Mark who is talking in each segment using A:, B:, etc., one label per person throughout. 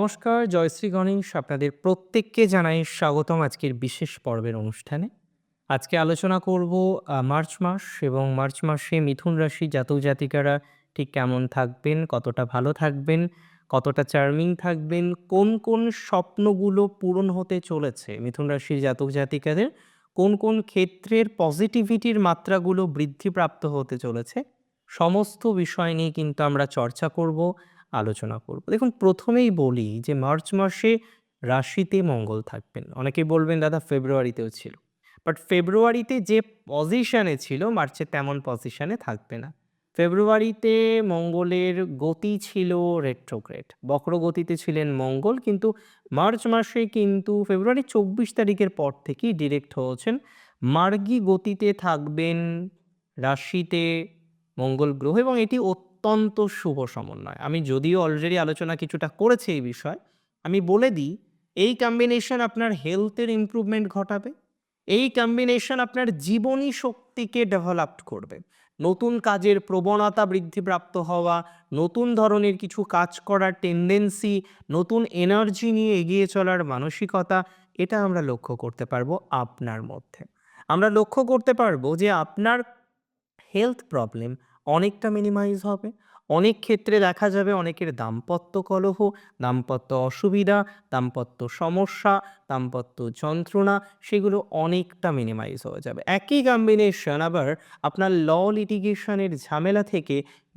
A: নমস্কার, জয়শ্রী গণেশ আপনাদের প্রত্যেককে জানাই স্বাগতম আজকের বিশেষ পর্বের অনুষ্ঠানে। আজকে আলোচনা করব মার্চ মাস এবং মার্চ মাসে মিথুন রাশি জাতক-জাতিকারা ঠিক কেমন থাকবেন, কতটা ভালো থাকবেন, কতটা চার্মিং থাকবেন, কোন, কোন স্বপ্নগুলো পূরণ হতে চলেছে মিথুন রাশির জাতক-জাতিকাদের, কোন, কোন ক্ষেত্রের পজিটিভিটির মাত্রাগুলো বৃদ্ধিপ্রাপ্ত হতে চলেছে, সমস্ত বিষয় নিয়ে কিন্তু আমরা চর্চা করব, আলোচনা করব। দেখুন, প্রথমেই বলি যে মার্চ মাসে রাশিতে মঙ্গল থাকবেন। অনেকেই বলবেন, দাদা, ফেব্রুয়ারিতেও ছিল। বাট ফেব্রুয়ারিতে যে পজিশানে ছিল, মার্চে তেমন পজিশানে থাকবে না। ফেব্রুয়ারিতে মঙ্গলের গতি ছিল রেট্রোগ্রেড। বক্র গতিতে ছিলেন মঙ্গল, কিন্তু মার্চ মাসে কিন্তু ফেব্রুয়ারি ২৪ তারিখের পর থেকেই ডিরেক্ট হয়েছেন মার্গী গতিতে থাকবেন রাশিতে মঙ্গল গ্রহ এবং এটি অত্যন্ত শুভ সমন্বয়। আমি যদিও অলরেডি আলোচনা কিছুটা করেছি এই বিষয়ে। আমি বলে দিই এই কম্বিনেশন আপনার হেলথের ইমপ্রুভমেন্ট ঘটাবে। এই কম্বিনেশন আপনার জীবনী শক্তিকে ডেভেলপড করবে। নতুন কাজের প্রবণতা বৃদ্ধিপ্রাপ্ত হওয়া, নতুন ধরনের কিছু কাজ করার টেন্ডেন্সি নতুন এনার্জি নিয়ে এগিয়ে চলার মানসিকতা এটা আমরা লক্ষ্য করতে পারব আপনার মধ্যে। আমরা লক্ষ্য করতে পারব যে আপনার হেলথ প্রবলেম অনেকটা মিনিমাইজ হবে। অনেক ক্ষেত্রে দেখা যাবে অনেকের দাম্পত্য কলহ, দাম্পত্য অসুবিধা, দাম্পত্য সমস্যা, দাম্পত্য যন্ত্রণা সেগুলো অনেকটা মিনিমাইজ হয়ে যাবে। একই কম্বিনেশন আবার আপনার ল লিটিগেশনের ঝামেলা থেকে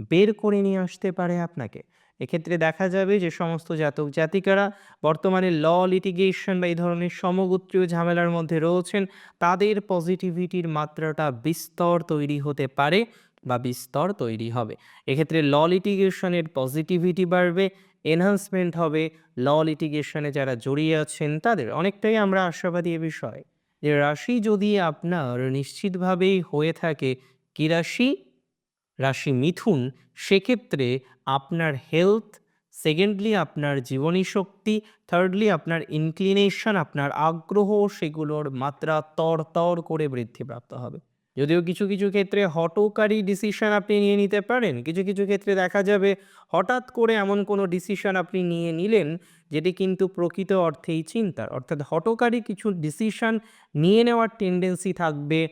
A: বের করে নিয়ে আসতে পারে আপনাকে। এক্ষেত্রে দেখা যাবে যে সমস্ত জাতক-জাতিকারা বর্তমানে ল লিটিগেশন বা এই ধরনের সমগোত্রীয় ঝামেলার মধ্যে রয়েছেন, তাদের পজিটিভিটির মাত্রাটা বিস্তর তৈরি হতে পারে বা বিস্তর তৈরি হবে। এক্ষেত্রে ল লিটিগেশনের পজিটিভিটি বাড়বে, এনহান্সমেন্ট হবে। ল লিটিগেশনে যারা জড়িয়ে আছেন তাদের অনেকটাই আমরা আশাবাদী এ বিষয়ে। যে রাশি যদি আপনার নিশ্চিতভাবেই হয়ে থাকে কি রাশি? রাশি মিথুন সেক্ষেত্রে আপনার হেলথ, সেকেন্ডলি আপনার জীবনী শক্তি, থার্ডলি আপনার ইনক্লিনেশন, আপনার আগ্রহ সেগুলোর মাত্রা তরতর করে বৃদ্ধিপ্রাপ্ত হবে। যদিও কিছু, কিছু ক্ষেত্রে হঠকারী ডিসিশন আপনি নিয়ে নিতে পারেন। কিছু, কিছু ক্ষেত্রে দেখা যাবে হঠাৎ করে এমন কোনো ডিসিশন আপনি নিয়ে নিলেন যেটি কিন্তু প্রকৃত অর্থেই চিন্তার। অর্থাৎ হঠকারী কিছু ডিসিশন নিয়ে নেওয়ার টেন্ডেন্সি থাকবে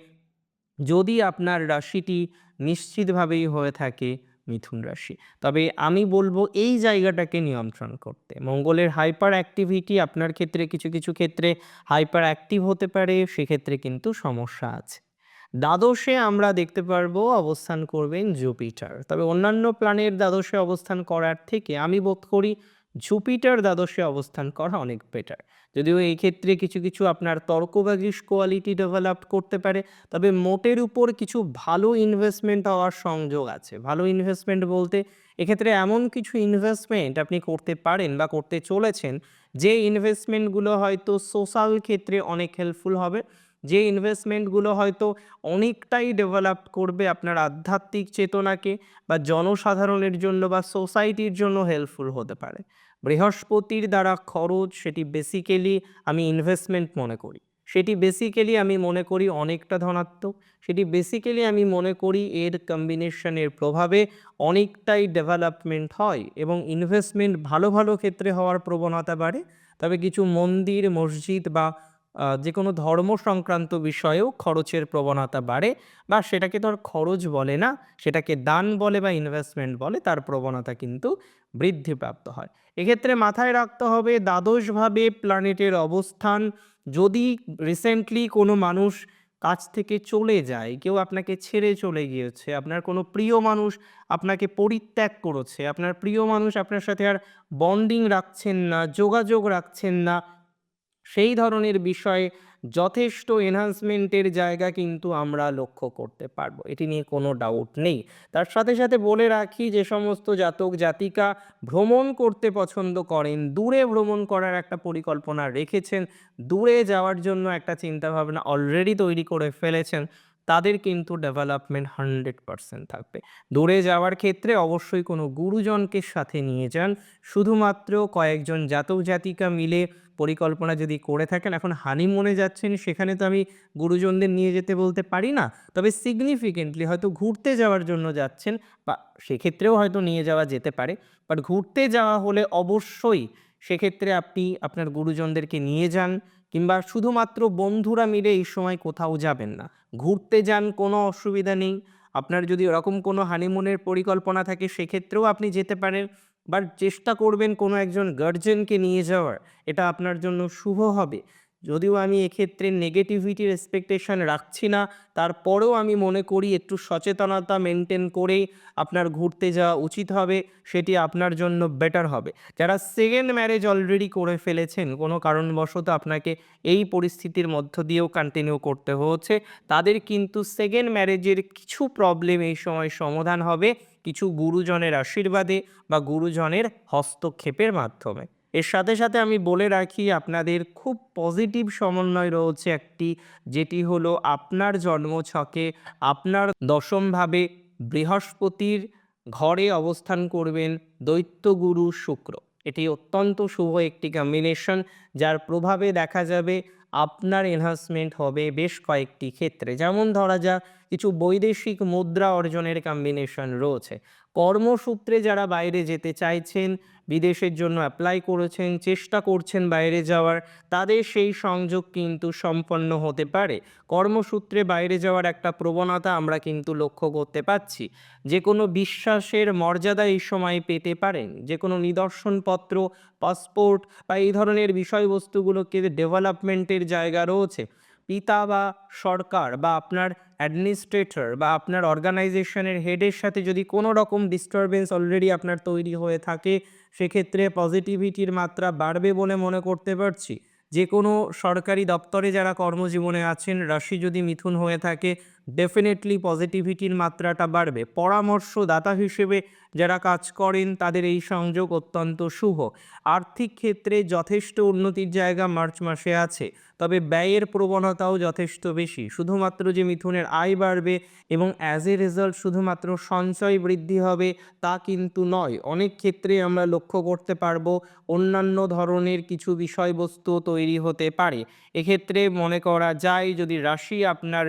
A: যদি আপনার রাশিটি নিশ্চিতভাবেই হয়ে থাকে মিথুন রাশি। তবে আমি বলব এই জায়গাটাকে নিয়ন্ত্রণ করতে। মঙ্গলের হাইপার অ্যাক্টিভিটি আপনার ক্ষেত্রে কিছু, কিছু ক্ষেত্রে হাইপার অ্যাক্টিভ হতে পারে সেক্ষেত্রে কিন্তু সমস্যা আছে। দ্বাদশে আমরা দেখতে পারব অবস্থান করবেন জুপিটার। তবে অন্যান্য প্ল্যানের দ্বাদশে অবস্থান করার থেকে আমি বোধ করি জুপিটার দ্বাদশে অবস্থান করা অনেক বেটার। যদিও এই ক্ষেত্রে কিছু, কিছু আপনার তর্কবাগীশ কোয়ালিটি ডেভেলপ করতে পারে। তবে মোটের উপর কিছু ভালো ইনভেস্টমেন্ট হওয়ার সংযোগ আছে। ভালো ইনভেস্টমেন্ট বলতে এক্ষেত্রে এমন কিছু ইনভেস্টমেন্ট আপনি করতে পারেন বা করতে চলেছেন যে ইনভেস্টমেন্টগুলো হয়তো সোশ্যাল ক্ষেত্রে অনেক হেল্পফুল হবে। যে ইনভেস্টমেন্টগুলো হয়তো অনেকটাই ডেভেলপ করবে আপনার আধ্যাত্মিক চেতনাকে বা জনসাধারণের জন্য বা সোসাইটির জন্য হেল্পফুল হতে পারে। বৃহস্পতির দ্বারা খরচ সেটি বেসিক্যালি আমি ইনভেস্টমেন্ট মনে করি। সেটি বেসিক্যালি আমি মনে করি অনেকটা ধনাত্মক। সেটি বেসিক্যালি আমি মনে করি এর কম্বিনেশনের প্রভাবে অনেকটাই ডেভেলপমেন্ট হয় এবং ইনভেস্টমেন্ট ভালো, ভালো ক্ষেত্রে হওয়ার প্রবণতা বাড়ে। তবে কিছু মন্দির, মসজিদ বা আ যেকোনো ধর্ম সংক্রান্ত বিষয়েও খরচের প্রবণতা বাড়ে বা সেটাকে আর খরচ বলে না, সেটাকে দান বলে বা ইনভেস্টমেন্ট বলে তার প্রবণতা কিন্তু বৃদ্ধিপ্রাপ্ত হয়। এক্ষেত্রে মাথায় রাখতে হবে দ্বাদশভাবে প্ল্যানেটের অবস্থান যদি রিসেন্টলি কোনো মানুষ কাছ থেকে চলে যায়, কেউ আপনাকে ছেড়ে চলে গিয়েছে, আপনার কোনো প্রিয় মানুষ আপনাকে পরিত্যাগ করেছে, আপনার প্রিয় মানুষ আপনার সাথে আর বন্ডিং রাখছেন না, যোগাযোগ রাখছেন না, সেই ধরনের বিষয়ে যথেষ্ট এনহান্সমেন্টের জায়গা কিন্তু আমরা লক্ষ্য করতে পারব। এটি নিয়ে কোনো ডাউট নেই। তার সাথে, সাথে বলে রাখি যে সমস্ত জাতক-জাতিকা ভ্রমণ করতে পছন্দ করেন, দূরে ভ্রমণ করার একটা পরিকল্পনা রেখেছেন, দূরে যাওয়ার জন্য একটা চিন্তাভাবনা অলরেডি তৈরি করে ফেলেছেন, তাদের কিন্তু ডেভেলপমেন্ট 100% থাকবে। দূরে যাওয়ার ক্ষেত্রে অবশ্যই কোনো গুরুজনকে সাথে নিয়ে যান। শুধুমাত্র কয়েকজন জাতক-জাতিকা মিলে পরিকল্পনা যদি করে থাকেন, এখন হানিমুনে যাচ্ছেন সেখানে তো আমি গুরুজনদের নিয়ে যেতে বলতে পারি না। তবে সিগনিফিকেন্টলি হয়তো ঘুরতে যাওয়ার জন্য যাচ্ছেন বা সেক্ষেত্রেও হয়তো নিয়ে যাওয়া যেতে পারে। বাট ঘুরতে যাওয়া হলে অবশ্যই সেক্ষেত্রে আপনি আপনার গুরুজনদেরকে নিয়ে যান কিংবা শুধুমাত্র বন্ধুরা মিলে এই সময় কোথাও যাবেন না ঘুরতে যান কোনো অসুবিধা নেই আপনার যদি ওরকম কোনো হানিমুনের পরিকল্পনা থাকে সেক্ষেত্রেও আপনি যেতে পারেন বাট চেষ্টা করবেন কোনো একজন গার্জেনকে নিয়ে যাওয়ার। এটা আপনার জন্য শুভ হবে। যদিও আমি এক্ষেত্রে নেগেটিভিটির এক্সপেকটেশন রাখছি না, তারপরেও আমি মনে করি একটু সচেতনতা মেনটেন করেই আপনার ঘুরতে যাওয়া উচিত হবে, সেটি আপনার জন্য বেটার হবে। যারা সেকেন্ড ম্যারেজ অলরেডি করে ফেলেছেন, কোনো কারণবশত আপনাকে এই পরিস্থিতির মধ্য দিয়েও কন্টিনিউ করতে হচ্ছে। তাদের কিন্তু সেকেন্ড ম্যারেজের কিছু প্রবলেম এই সময় সমাধান হবে। কিছু গুরুজনের আশীর্বাদে বা গুরুজনের হস্তক্ষেপের মাধ্যমে। এর সাথে সাথে আমি বলে রাখি, আপনাদের খুব পজিটিভ সমন্বয় রয়েছে একটি, যেটি হলো আপনার জন্মছকে আপনার দশমভাবে বৃহস্পতির ঘরে অবস্থান করবেন দৈত্যগুরু শুক্র। এটি অত্যন্ত শুভ একটি কম্বিনেশন যার প্রভাবে দেখা যাবে আপনার এনহান্সমেন্ট হবে বেশ কয়েকটি ক্ষেত্রে। যেমন ধরা যাক কিছু বৈদেশিক মুদ্রা অর্জনের কম্বিনেশন রয়েছে। কর্মসূত্রে যারা বাইরে যেতে চাইছেন, বিদেশের জন্য অ্যাপ্লাই করেছেন, চেষ্টা করছেন বাইরে যাওয়ার, তাদের সেই সংযোগ কিন্তু সম্পন্ন হতে পারে। কর্মসূত্রে বাইরে যাওয়ার একটা প্রবণতা আমরা কিন্তু লক্ষ্য করতে পাচ্ছি। যে কোনো বিশ্বাসের মর্যাদা এই সময় পেতে পারেন। যে কোনো নিদর্শনপত্র পাসপোর্ট বা এই ধরনের বিষয়বস্তুগুলোকে ডেভেলপমেন্টের জায়গা রয়েছে। পিতা বা সরকার বা আপনার অ্যাডমিনিস্ট্রেটর বা আপনার অর্গানাইজেশনের হেডের সাথে যদি কোনো রকম ডিস্টারবেন্স অলরেডি আপনার তৈরি হয়ে থাকে, সেক্ষেত্রে পজিটিভিটির মাত্রা বাড়বে বলে মনে করতে পারছি। যে কোনো সরকারি দপ্তরে যারা কর্মজীবনে আছেন, রাশি যদি মিথুন হয়ে থাকে ডেফিনেটলি পজিটিভিটির মাত্রাটা বাড়বে। পরামর্শদাতা হিসেবে যারা কাজ করেন, তাদের এই সংযোগ অত্যন্ত শুভ। আর্থিক ক্ষেত্রে যথেষ্ট উন্নতির জায়গা মার্চ মাসে আছে, তবে ব্যয়ের প্রবণতাও যথেষ্ট বেশি। শুধুমাত্র যে মিথুনের আয় বাড়বে এবং অ্যাজ এ রেজাল্ট শুধুমাত্র সঞ্চয় বৃদ্ধি হবে, তা কিন্তু নয়। অনেক ক্ষেত্রে আমরা লক্ষ্য করতে পারব, অন্যান্য ধরনের কিছু বিষয়বস্তু তৈরি হতে পারে। এক্ষেত্রে মনে করা যায়, যদি রাশি আপনার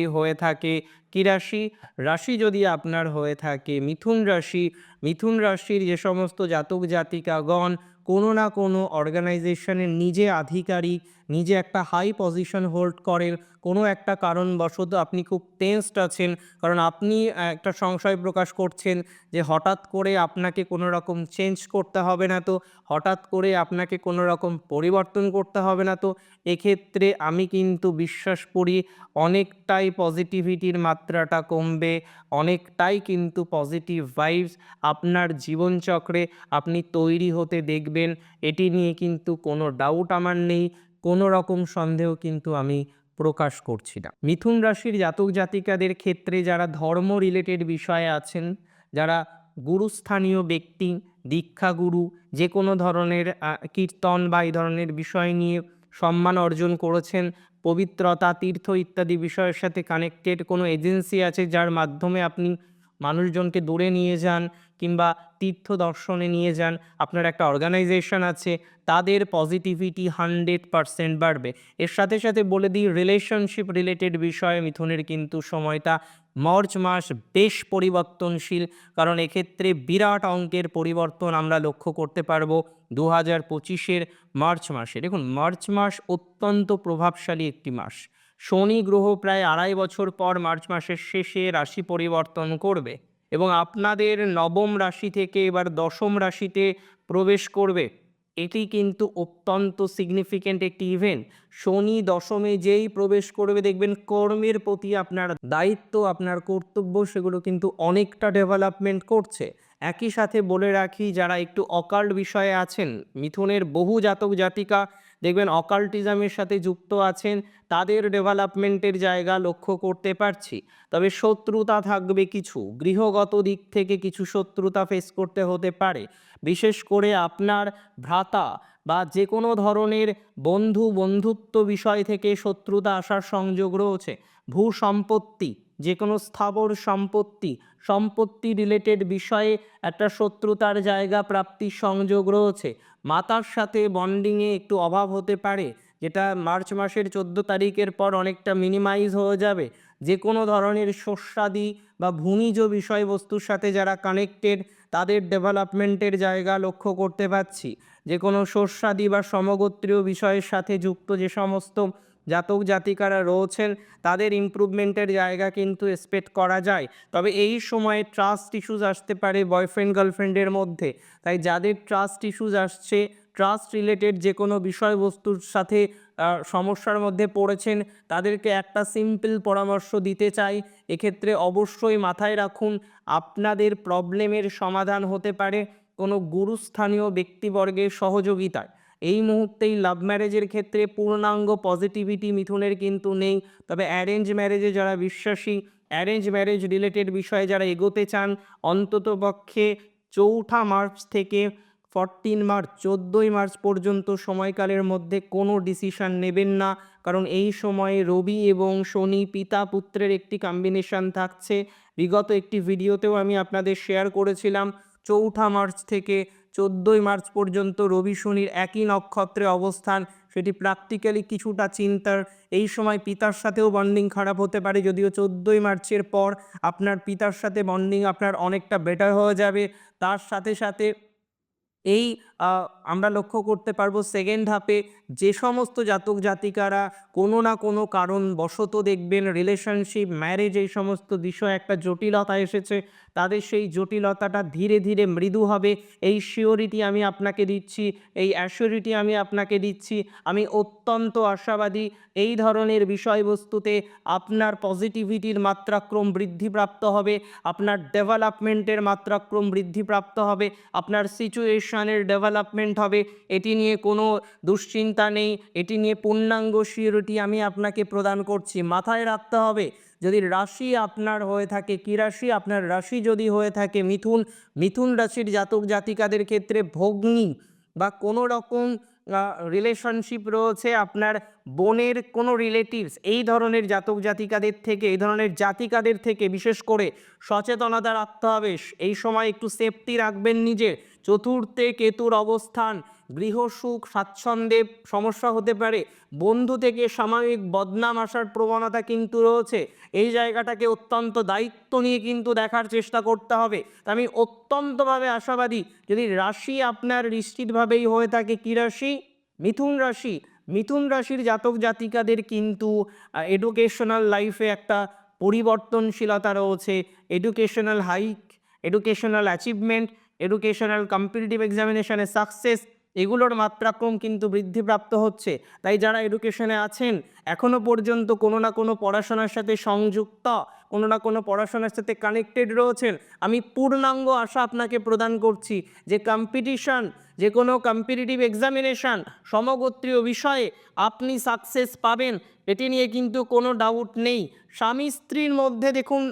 A: নিশ্চিতভাবেই হয়ে থাকে। কী রাশি? রাশি যদি আপনার হয়ে থাকে, মিথুন রাশি। মিথুন রাশির যে সমস্ত জাতক জাতিকাগণ, কোনো না কোনো অর্গানাইজেশনের নিজে আধিকারিক, নিজে একটা হাই পজিশন হোল্ড করেন। কোনো একটা কারণবশত আপনি খুব টেন্সড আছেন, কারণ আপনি একটা সংশয় প্রকাশ করছেন যে হঠাৎ করে আপনাকে কোনো রকম চেঞ্জ করতে হবে না তো, হঠাৎ করে আপনাকে কোনো রকম পরিবর্তন করতে হবে না তো, এক্ষেত্রে আমি কিন্তু বিশ্বাস করি অনেকটাই পজিটিভিটির মাত্রাটা কমবে, অনেকটাই কিন্তু পজিটিভ ভাইবস আপনার জীবনচক্রে আপনি তৈরি হতে দেখবেন, এটি নিয়ে কিন্তু কোনো ডাউট আমার নেই, কোনো রকম সন্দেহ কিন্তু আমি প্রকাশ করছি না মিথুন রাশির জাতক জাতিকাদের ক্ষেত্রে যারা ধর্ম রিলেটেড বিষয়ে আছেন, যারা গুরুস্থানীয় ব্যক্তি, দীক্ষাগুরু যে কোনো ধরনের কীর্তন বা এই ধরনের বিষয় নিয়ে সম্মান অর্জন করেছেন, পবিত্রতা, তীর্থ ইত্যাদি বিষয়ের সাথে কানেক্টেড কোনো এজেন্সি আছে যার মাধ্যমে আপনি মানুষজনকে দূরে নিয়ে যান কিংবা তীর্থ দর্শনে নিয়ে যান, আপনার একটা অর্গানাইজেশন আছে, তাদের পজিটিভিটি হান্ড্রেড পারসেন্ট বাড়বে। এর সাথে সাথে বলে দিই রিলেশনশিপ রিলেটেড বিষয়ে মিথুনের কিন্তু সময়টা মার্চ মাস বেশ পরিবর্তনশীল, কারণ এক্ষেত্রে বিরাট অঙ্কের পরিবর্তন আমরা লক্ষ্য করতে পারব দু হাজার পঁচিশের মার্চ মাসে। দেখুন, মার্চ মাস অত্যন্ত প্রভাবশালী একটি মাস। শনি গ্রহ প্রায় আড়াই বছর পর মার্চ মাসের শেষে রাশি পরিবর্তন করবে। এবং আপনাদের নবম রাশি থেকে এবার দশম রাশিতে প্রবেশ করবে। এটি কিন্তু অত্যন্ত সিগনিফিক্যান্ট একটি ইভেন্ট শনি দশমে যেই প্রবেশ করবে, দেখবেন কর্মের প্রতি আপনার দায়িত্ব, আপনার কর্তব্য, সেগুলো কিন্তু অনেকটা ডেভেলপমেন্ট করছে। একই সাথে বলে রাখি, যারা একটু অকাল্ট বিষয়ে আছেন, মিথুনের বহু জাতক জাতিকা দেখবেন অকাল্টিজমের সাথে যুক্ত আছেন, তাদের ডেভেলপমেন্টের জায়গা লক্ষ্য করতে পারছি। তবে শত্রুতা থাকবে কিছু, গৃহগত দিক থেকে কিছু শত্রুতা ফেস করতে হতে পারে। বিশেষ করে আপনার ভ্রাতা বা যে কোনো ধরনের বন্ধু বন্ধুত্ব বিষয় থেকে শত্রুতা আসার সংযোগ রয়েছে। ভূ সম্পত্তি যে কোনো স্থাবর সম্পত্তি সম্পত্তি রিলেটেড বিষয়ে একটা শত্রুতার জায়গা প্রাপ্তির সংযোগ রয়েছে। মাতার সাথে বন্ডিংয়ে একটু অভাব হতে পারে, যেটা মার্চ মাসের চোদ্দ তারিখের পর অনেকটা মিনিমাইজ হয়ে যাবে। যে কোনো ধরনের শস্যাদি বা ভূমিজ বিষয়বস্তুর সাথে যারা কানেক্টেড তাদের ডেভেলপমেন্টের জায়গা লক্ষ্য করতে পারছি। যে কোনো শস্যাদি বা সমগোত্রীয় বিষয়ের সাথে যুক্ত যে সমস্ত জাতক জাতিকারা রয়েছেন, তাদের ইমপ্রুভমেন্টের জায়গা কিন্তু এক্সপেক্ট করা যায়। তবে এই সময়ে ট্রাস্ট ইস্যুস আসতে পারে বয়ফ্রেন্ড গার্লফ্রেন্ডের মধ্যে। তাই যাদের ট্রাস্ট ইস্যুস আসছে ট্রাস্ট রিলেটেড যে কোনো বিষয়বস্তুর সাথে সমস্যার মধ্যে পড়েছেন, তাদেরকে একটা সিম্পল পরামর্শ দিতে চাই। এক্ষেত্রে অবশ্যই মাথায় রাখুন, আপনাদের প্রবলেমের সমাধান হতে পারে কোনো গুরুস্থানীয় ব্যক্তিবর্গের সহযোগিতায়। এই মুহূর্তেই লাভ ম্যারেজের ক্ষেত্রে পূর্ণাঙ্গ পজিটিভিটি মিথুনের কিন্তু নেই। তবে অ্যারেঞ্জ ম্যারেজে যারা বিশ্বাসী অ্যারেঞ্জ ম্যারেজ রিলেটেড বিষয়ে যারা এগোতে চান অন্ততপক্ষে চৌঠা মার্চ থেকে ফরটিন মার্চ, চোদ্দোই মার্চ পর্যন্ত সময়কালের মধ্যে কোনো ডিসিশন নেবেন না। কারণ এই সময়ে রবি এবং শনি পিতা পুত্রের একটি কম্বিনেশন থাকছে। বিগত একটি ভিডিওতেও আমি আপনাদের শেয়ার করেছিলাম। চৌঠা মার্চ থেকে চোদ্দোই মার্চ পর্যন্ত রবি শনির একই নক্ষত্রে অবস্থান, সেটি প্র্যাকটিক্যালি কিছুটা চিন্তার। এই সময় পিতার সাথেও বন্ডিং খারাপ হতে পারে, যদিও চোদ্দই মার্চের পর আপনার পিতার সাথে বন্ডিং আপনার অনেকটা বেটার হয়ে যাবে। তার সাথে সাথে এই আমরা লক্ষ্য করতে পারব সেকেন্ড হাফে যে সমস্ত জাতক জাতিকারা কোনো না কোনো কারণ বশত দেখবেন রিলেশনশিপ ম্যারেজ এই সমস্ত বিষয়ে একটা জটিলতা এসেছে। তাদের সেই জটিলতাটা ধীরে ধীরে মৃদু হবে। এই শিওরিটি আমি আপনাকে দিচ্ছি, এই অ্যাসিওরিটি আমি আপনাকে দিচ্ছি। আমি অত্যন্ত আশাবাদী এই ধরনের বিষয়বস্তুতে আপনার পজিটিভিটির মাত্রাক্রম বৃদ্ধিপ্রাপ্ত হবে, আপনার ডেভেলপমেন্টের মাত্রাক্রম বৃদ্ধিপ্রাপ্ত হবে, আপনার সিচুয়েশনের ডেভেলপমেন্ট হবে, এটি নিয়ে কোনো দুশ্চিন্তা নেই, এটি নিয়ে পূর্ণাঙ্গ সিওরিটি আমি আপনাকে প্রদান করছি। মাথায় রাখতে হবে, যদি রাশি আপনার হয়ে থাকে, কী রাশি? আপনার রাশি যদি হয়ে থাকে মিথুন মিথুন রাশির জাতক জাতিকাদের ক্ষেত্রে ভগ্নি বা কোনো রকম রিলেশনশিপ রয়েছে আপনার বোনের কোনো রিলেটিভস এই ধরনের জাতক জাতিকাদের থেকে, এই ধরনের জাতিকাদের থেকে বিশেষ করে সচেতনতা রাখতে হবে। এই সময় একটু সেফটি রাখবেন নিজের চতুর্থে কেতুর অবস্থান গৃহসুখ স্বাচ্ছন্দ্যে সমস্যা হতে পারে। বন্ধু থেকে সাময়িক বদনাম আসার প্রবণতা কিন্তু রয়েছে। এই জায়গাটাকে অত্যন্ত দায়িত্ব নিয়ে কিন্তু দেখার চেষ্টা করতে হবে। তা আমি অত্যন্তভাবে আশাবাদী, যদি রাশি আপনার নিশ্চিতভাবেই হয়ে থাকে, কী রাশি? মিথুন রাশি। মিথুন রাশির জাতক জাতিকাদের কিন্তু এডুকেশনাল লাইফে একটা পরিবর্তনশীলতা রয়েছে। Educational hike educational achievement educational competitive এক্সামিনেশানে success এগুলোর মাত্রাক্রম কিন্তু বৃদ্ধিপ্রাপ্ত হচ্ছে। তাই যারা এডুকেশনে আছেন এখনও পর্যন্ত কোনো না কোনো পড়াশোনার সাথে সংযুক্ত, কোনো না কোনো পড়াশোনার সাথে কানেক্টেড রয়েছেন, আমি পূর্ণাঙ্গ আশা আপনাকে প্রদান করছি যে কম্পিটিশন যে কোনো কম্পিটিটিভ এক্সামিনেশান সমগোত্রীয় বিষয়ে আপনি সাকসেস পাবেন, এটি নিয়ে কিন্তু কোনো ডাউট নেই। স্বামী স্ত্রীর মধ্যে দেখুন,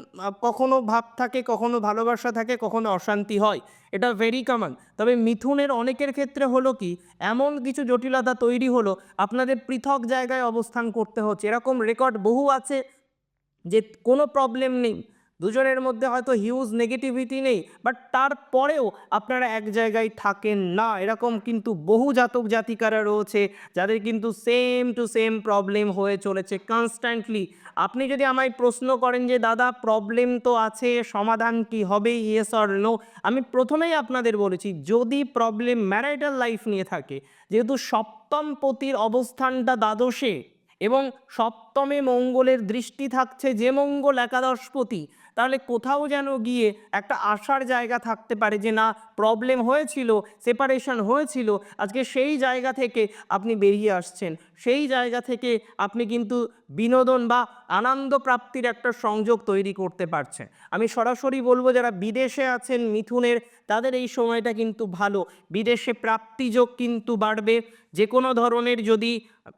A: কখনো ভাব থাকে, কখনো ভালোবাসা থাকে, কখনো অশান্তি হয়। এটা ভেরি কমন তবে মিথুনের অনেকের ক্ষেত্রে হলো কি, এমন কিছু জটিলতা তৈরি হলো, আপনাদের পৃথক জায়গায় অবস্থান করতে হচ্ছে। এরকম রেকর্ড বহু আছে যে কোনো প্রবলেম নেই। দুজনের মধ্যে হয়তো হিউজ নেগেটিভিটি নেই বাট তারপরেও আপনারা এক জায়গায় থাকেন না। এরকম কিন্তু বহু জাতক জাতিকারা রয়েছে, যাদের কিন্তু সেম টু সেম প্রবলেম হয়ে চলেছে কনস্ট্যান্টলি আপনি যদি আমায় প্রশ্ন করেন যে, দাদা প্রবলেম তো আছে, সমাধান কি হবে? ইয়েস অর নো আমি প্রথমেই আপনাদের বলেছি, যদি প্রবলেম ম্যারাইটাল লাইফ নিয়ে থাকে, যেহেতু সপ্তম পতির অবস্থানটা দ্বাদশে এবং সপ্তমে মঙ্গলের দৃষ্টি থাকছে যে মঙ্গল একাদশপতি তাহলে কোথাও যেন গিয়ে একটা আশার জায়গা থাকতে পারে যে না প্রবলেম হয়েছিল সেপারেশন হয়েছিল, আজকে সেই জায়গা থেকে আপনি বেরিয়ে আসছেন। সেই জায়গা থেকে আপনি কিন্তু বিনোদন বা আনন্দ প্রাপ্তির একটা সংযোগ তৈরি করতে পারছেন। আমি সরাসরি বলব, যারা বিদেশে আছেন মিথুনের, তাদের এই সময়টা কিন্তু ভালো। বিদেশে প্রাপ্তিযোগ কিন্তু বাড়বে। যে কোনো ধরনের যদি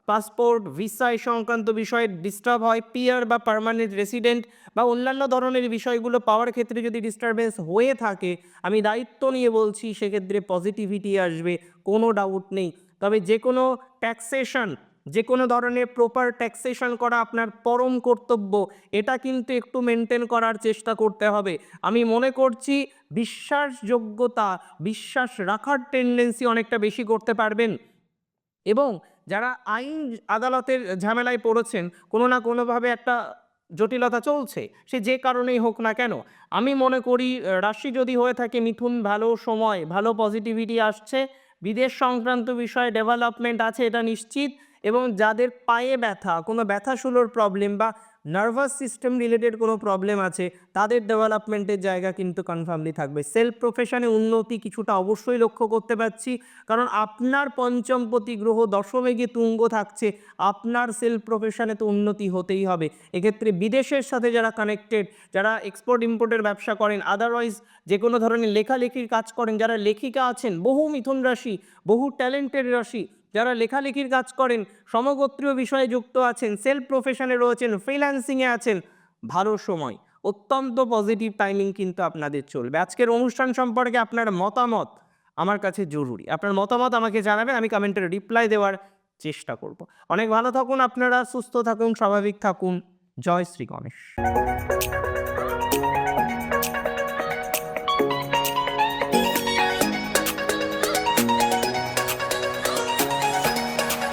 A: পাসপোর্ট ভিসা সংক্রান্ত বিষয়ে ডিস্টার্ব হয় পিয়ার বা পার্মানেন্ট রেসিডেন্ট বা অন্যান্য ধরনের বিষয়গুলো পাওয়ার ক্ষেত্রে যদি ডিস্টারবেন্স হয়ে থাকে, আমি দায়িত্ব নিয়ে বলছি সেক্ষেত্রে পজিটিভিটি আসবে, কোনো ডাউট নেই। তবে যে কোনো ট্যাক্সেশন যে কোনো ধরনের প্রপার ট্যাক্সেশন করা আপনার পরম কর্তব্য, এটা কিন্তু একটু মেনটেন করার চেষ্টা করতে হবে। আমি মনে করছি বিশ্বাসযোগ্যতা, বিশ্বাস রাখার টেন্ডেন্সি অনেকটা বেশি করতে পারবেন। এবং যারা আইন আদালতের ঝামেলায় পড়েছেন, কোনো না কোনোভাবে একটা জটিলতা চলছে, সে যে কারণেই হোক না কেন। আমি মনে করি রাশি যদি হয়ে থাকে মিথুন, ভালো সময়, ভালো পজিটিভিটি আসছে, বিদেশ সংক্রান্ত বিষয়ে ডেভেলপমেন্ট আছে, এটা নিশ্চিত। এবং যাদের পায়ে ব্যথা, কোনো ব্যথাশুলোর প্রবলেম বা নার্ভাস সিস্টেম রিলেটেড কোনো প্রবলেম আছে, তাদের ডেভেলপমেন্টের জায়গা কিন্তু কনফার্মলি থাকবে। সেলফ প্রফেশনে উন্নতি কিছুটা অবশ্যই লক্ষ্য করতে পারছি, কারণ আপনার পঞ্চমপতি গ্রহ দশমে গিয়ে তুঙ্গ থাকছে, আপনার সেলফ প্রফেশনে তো উন্নতি হতেই হবে। এক্ষেত্রে বিদেশের সাথে যারা কানেক্টেড যারা এক্সপোর্ট ইম্পোর্টের ব্যবসা করেন আদারওয়াইজ যে কোনো ধরনের লেখালেখির কাজ করেন, যারা লেখিকা আছেন, বহু মিথুন রাশি, বহু ট্যালেন্টেড রাশি যারা লেখালেখির কাজ করেন, সমগোত্রীয় বিষয়ে যুক্ত আছেন সেলফ প্রফেশনে রয়েছেন ফ্রিল্যান্সিংয়ে আছেন, ভালো সময়, অত্যন্ত পজিটিভ টাইমিং কিন্তু আপনাদের চলবে। আজকের অনুষ্ঠান সম্পর্কে আপনার মতামত আমার কাছে জরুরি। আপনার মতামত আমাকে জানাবেন, আমি কমেন্টের রিপ্লাই দেওয়ার চেষ্টা করব। অনেক ভালো থাকুন আপনারা, সুস্থ থাকুন, স্বাভাবিক থাকুন। জয় শ্রী গণেশ।